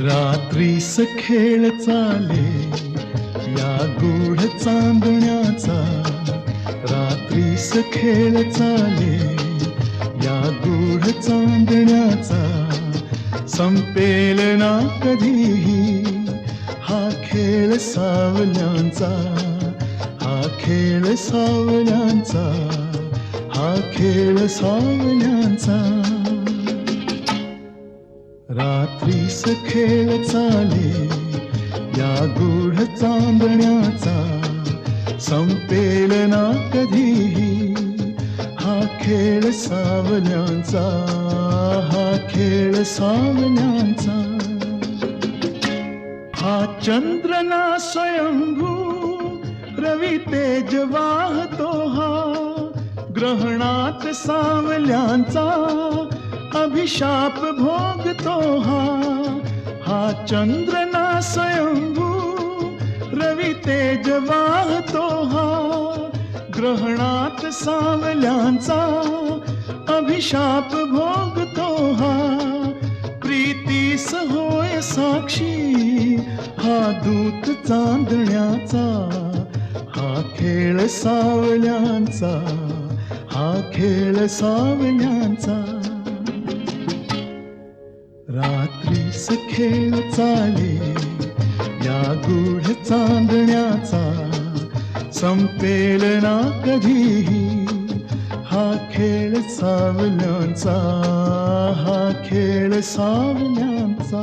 रात्रीस खेळ चाले या गूढ चांदण्याचा. रात्रीस खेळ चाले या गूढ चांदण्याचा. संपेल ना कधीही हा खेळ सावल्यांचा. हा खेळ सावल्यांचा हा खेळ सावल्यांचा. वीस खेळ चाले या गूढ चांदण्याचा संपेल ना कधीही. हा खेळ सावल्यांचा हा खेळ सावल्यांचा हा चंद्र ना स्वयंभू रवी तेज वाहतो हा. ग्रहणात सावल्यांचा अभिशाप भोगतो चंद्रना स्वयंभू रवी तेज वाहतो हा. ग्रहणात सावल्यांचा अभिशाप भोगतो हा. प्रीतीस होय साक्षी हा दूत चांदण्याचा. हा खेळ सावल्यांचा हा खेळ सावल्यांचा. रात्री खेळ चाले या गूढ चांदण्याचा संपेल ना कधीही हा खेळ सावल्यांचा हा खेळ सावल्यांचा